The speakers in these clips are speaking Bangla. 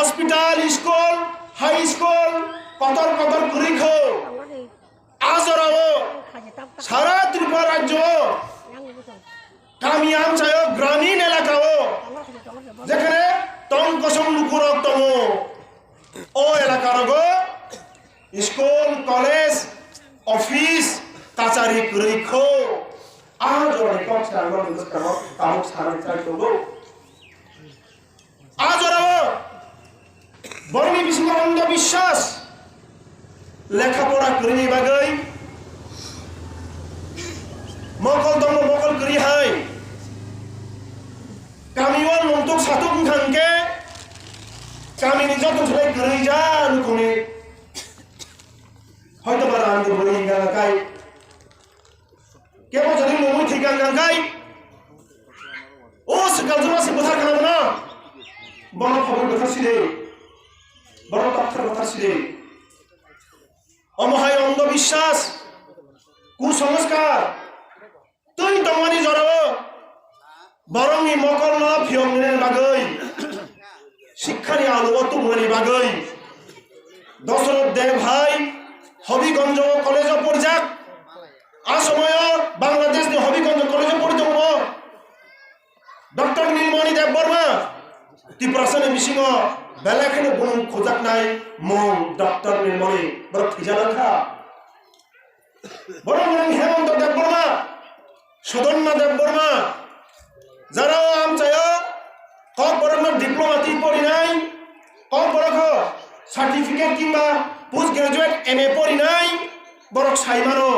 হসপিটাল, স্কুল, হাই স্কুল কতর কতর করি খো আজরাও সারা ত্রিপুরা রাজ্য কামি আমচায় গ্রামীণ এলাকাও, যেখানে টং কসম লুকুরক দङ ও এলাকার গো, স্কুল, কলেজ, অফিস, কাছারি করিখো আজ অনেক সারাঙ্গ কামক সারাং চাই অন্ধবিশ্বাস লেখাপড়া করিনি বাগৈ মকল দङ মকল করি হাই। কামিওয়ান মন্তুক সাতুক খানকে কামিনি যত ধরে করি যা রুকুনি। হয়তো বা দিব নি গাঙ্গাই কেবল যদি মমুই ঠিক গাঙ্গাই ও সকাল জমা সে কথা খানাবো না বড় খবর কথা ছিলে। বড় তথ্যের কথা ছিলে। অমহায় অন্ধবিশ্বাস, কুসংস্কার তুই দমানি জড়াবো বরং ই মকল ন ফিয়ংনের বাগৈ শিক্ষারি আলো তুমনি বাগৈ দশরথ দেব ভাই, হবিগঞ্জ কলেজ পর্যাক আ সময় বাংলাদেশ হবিগঞ্জ কলেজ পড়িত ডক্টর নীলমণি দেব বর্মা ত্রিপুরাসনে মিশিং বেলাখানে গুণ খোঁজাক নাই মং ডক্টর নীলমণি বড় থিজালাখা বড় বড় হেমন্ত দেব বর্মা সদন্যা দেব বর্মা যারাও আমচায় কক বরং ডিপ্লোমাতি পড়ি নাই কক বরং সার্টিফিকেট কিংবা পোস্ট গ্রাজুয়েট এম এ পড়ি নাই বরক সাইমানো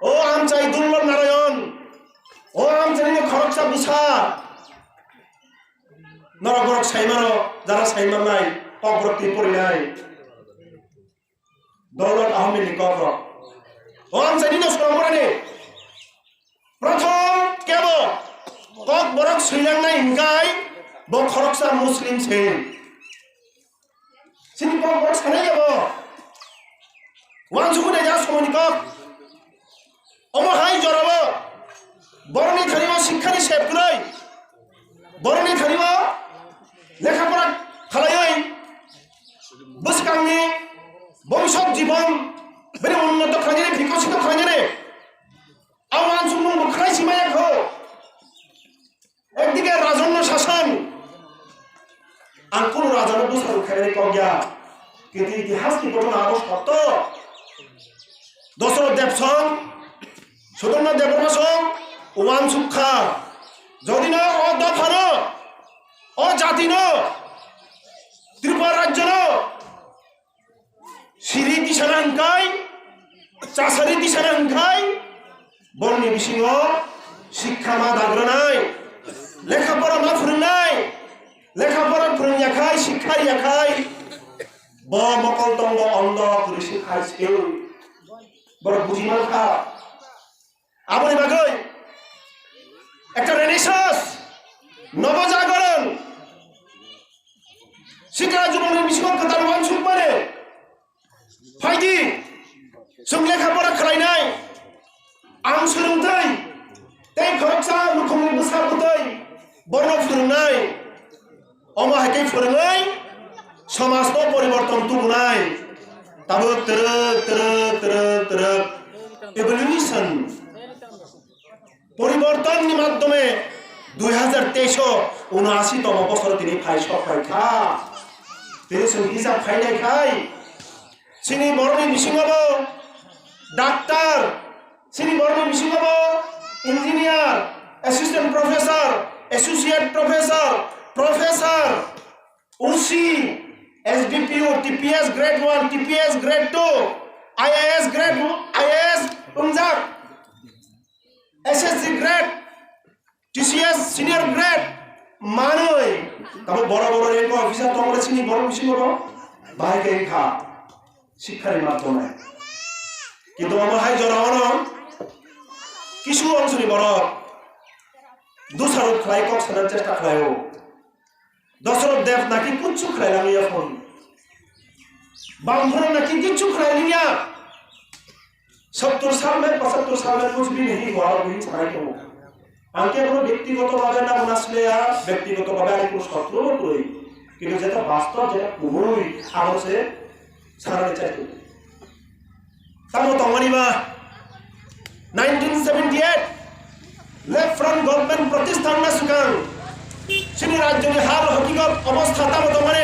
ও আমচাই দুর্লভ নারায়ণ, ও আমচাই খরকসা বুসা নরক বরক সাইমানো যারা সাইমান নাই কক বরক পড়ি নাই। দৌলত আহমেদ কক ও আমচাই দিন সরমরে প্রথম কেবল কক বরক সৈলাংনাই হিংকাই ব খরকসা মুসলিম ছে সিনি কক বরক সানাই যাব ওয়ান সুকুনে যা সমনি কক অমহাই জরাব বরনি ধরিব শিক্ষানি সেব গুলাই বরনি ধরিব লেখাপড়া খালাই বসকাংনি ভবিষ্যৎ জীবন বেরে উন্নত খাইনে বিকশিত আওয়ান সুমন মুখাই সীমায় হোক। একদিকে রাজন্য শাসন, আর কোন রাজন্য বুঝতে খেলে কজ্ঞা কিন্তু ইতিহাস কি ঘটনা আরও সত্য। দশরথ দেবসং সুদর্ণ দেবরাসং ওয়ান সুক্ষা যদি না অদফান অজাতিন ত্রিপুরা রাজ্য সিরি দিশানাঙ্কাই চাষারি দিশানাঙ্কাই বর্ণী বিসিংহ শিক্ষা মা দাগ্র নাই। লেখাপড়া মা ফুরিনাই লেখাপড়া ফুরিয়া খাই শিক্ষা খাই ব, মকল তঙ্গ অন্ধ করে শিখাইছে বড় বুঝি না খা। আপনি বাগৈ একটা রেনেসাস 시가주머니 미시만 그다로 완충 말해 파이팅 정례 가보라 크라이나이 암스름다이 땡 거락사 루콩을 무사부다이 버너 푸르나이 어마 하게 푸르나이 서마스도 버리버통 두구나이 따로 뜨르 뜨르 뜨르 뜨르 에볼루션 পরিবর্তন মাধ্যমে দুই হাজার তেইশ উনআশিতম বছর তিনি ফাইসক পরীক্ষা পেরেছেন হিসাব খাই নাই খাই? চিনি বড় বিশিংহব ডাক্তার, চিনি বড় বিশিংহব engineer assistant professor associate professor professor OC SDPO TPS grade one TPS grade two IAS grade IAS SSC grade TCS senior grade মা নয় বড় বড় রেলওয়ে অফিসার তো আমরা চিনি, বড় বেশি বড়। ভাইকে খা, শিক্ষার মাধ্যমে। কিন্তু আমার হাই জনগণ কিছু অঞ্চলে বড়। দোষারোপ খেলাই কক সাজার চেষ্টা খেলায়ও দশরথ দেব নাকি, কিচ্ছু খেলাইলাম এখন। বামভন নাকি, কিচ্ছু খেলাইলি না সত্তর সাল মে পঁচাত্তর সাল মে কুছ ভি নেই বড় ছাড়াই আমাকে কোনো ব্যক্তিগতভাবে না আসলে ব্যক্তিগতভাবে আমি কোনো শত্রু করি কিন্তু যেটা বাস্তব, যেটা পুরোই আমার সে সারাতে চাই তারপর তমানিমা nineteen seventy eight left front government প্রতিষ্ঠান না সুকান সিনি রাজ্যের হাল হকিগত অবস্থা তার মানে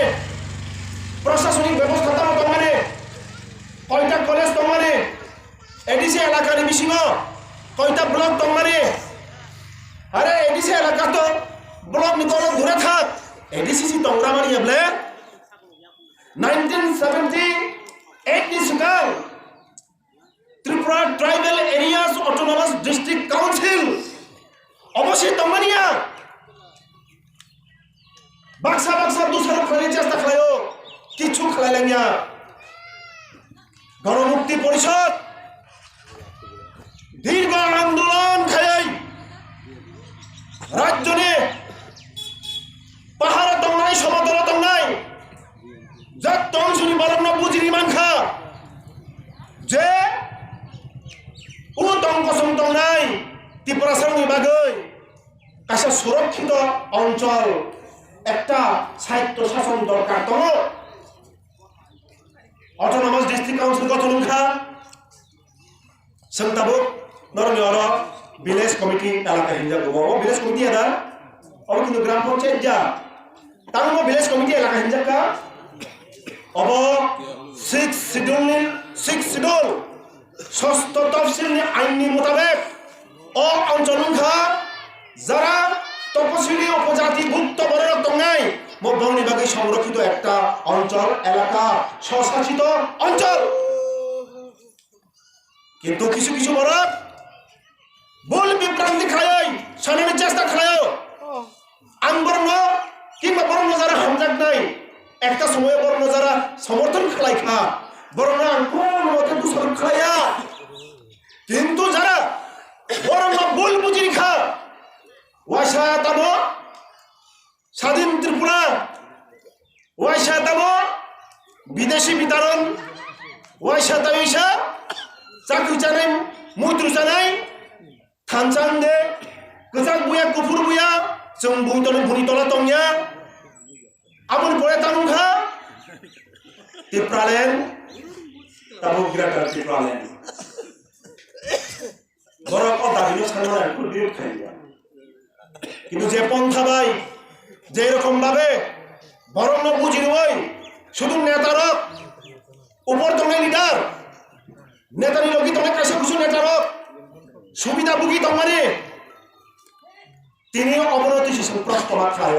1978 ni sukang Tripura tribal areas autonomous district council অবশ্যই তমানিয়া বাক্সা বাক্সা দুসরো খালি চেষ্টা খালায়ও কিছু খালাইলামিয়া গণমুক্তি পরিষদ দীর্ঘ আন্দোলন খাই রাজ্যনে পাহাড় দংনাই সমতল যার তখন শুনি বলার না, বুঝি ইমান খা। যে ও তং কসম তং নাই, ত্রিপুরা সামনে বাগৈ কাছে সুরক্ষিত অঞ্চল, একটা সাহিত্য শাসন দরকার তম অটোনমাস ডিস্ট্রিক্ট কাউন্সিল গঠন খা? সেন্তাবুক নরমি অর, ভিলেজ কমিটি, এলাকা হিন্দা গো ভিলেজ কমিটি এদা? অব কিন্তু গ্রাম পঞ্চায়েত যা। তার ভিলেজ কমিটি, এলাকা হিন্দা অব সিক্স শিডিউল সিক্স শিডিউল ষষ্ঠ তফসিল মোতাবেক ও অঞ্চল যারা তপশিলি উপজাতি ভুক্ত বড় দঙ্গাই মধ্যমনি সংরক্ষিত একটা অঞ্চল, এলাকা, স্বশাসিত অঞ্চল। কিন্তু কিছু কিছু বড় ভুল বিভ্রান্তি খায় সানানি চেষ্টা খায় আং বর্ণ কিংবা বর্ণ যারা হামজাক নাই একটা সময়ে বর্ণ যারা সমর্থন খালাই খা বর্ণ আং কোন মতে দূষণ খালাইয়া কিন্তু যারা বর্ণ ভুল বুঝি খা ওয়াসা তাব স্বাধীন ত্রিপুরা ওয়াসা তাব বিদেশি বিতরণ ওয়াসা তাবিসা চাকরি জানাই মুদ্রু জানাই থানচান দে গোজাं বুয়া গুফুর বুয়া जों बुंतलं भुनि तला আমার পড়ে তামু খা। টিপড়ালেন তামু গ্রাটা টিপড়ালেন বড় কথা বিনো ছাড়া একটু ডিউট খাইবা কিন্তু যে পন্থা ভাই যে এরকম ভাবে বরং বুঝি ওই শুধু নেতার উপর তোমায় লিডার। নেতারি লোকই তোমার কাছে কিছু নেতার সুবিধা ভুগি তোমারে তিনি অবনতি শিশু প্রস্তমাত খায়